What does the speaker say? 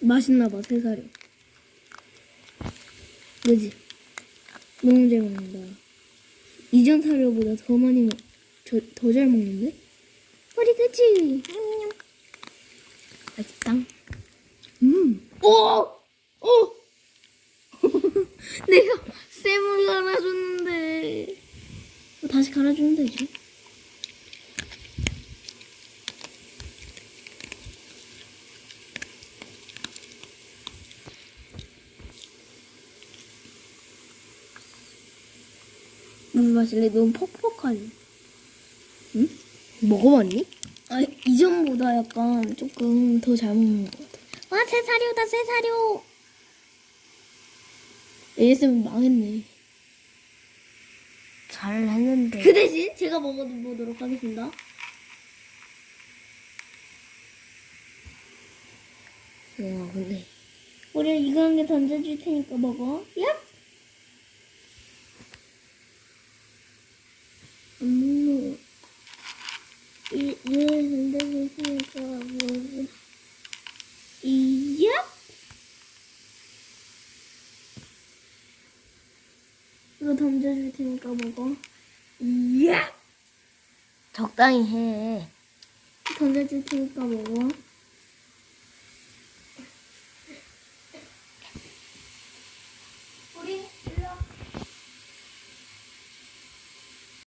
맛있나 봐, 세 살이. 그지? 너무 잘 먹는다. 이전 사료보다 더 많이 먹, 더 잘 먹는데? 우리 그치? 맛있다. 음. 오! 오! 내가 쌤을 갈아줬는데. 어, 다시 갈아주면 되지. 물 마실래? 너무 퍽퍽하니. 응? 먹어봤니? 아, 이전보다 약간 조금 더 잘 먹는 것 같아. 와, 새 사료다, 새 사료! ASMR 망했네. 잘 했는데. 그 대신 제가 먹어보도록 하겠습니다. 와, 근데. 우리 이거 한 개 던져줄 테니까 먹어. 야! 음, 이, 이거 던져줄 테니까 먹어. 이야! 이거 던져줄 테니까 먹어. 이야! 적당히 해. 던져줄 테니까 먹어.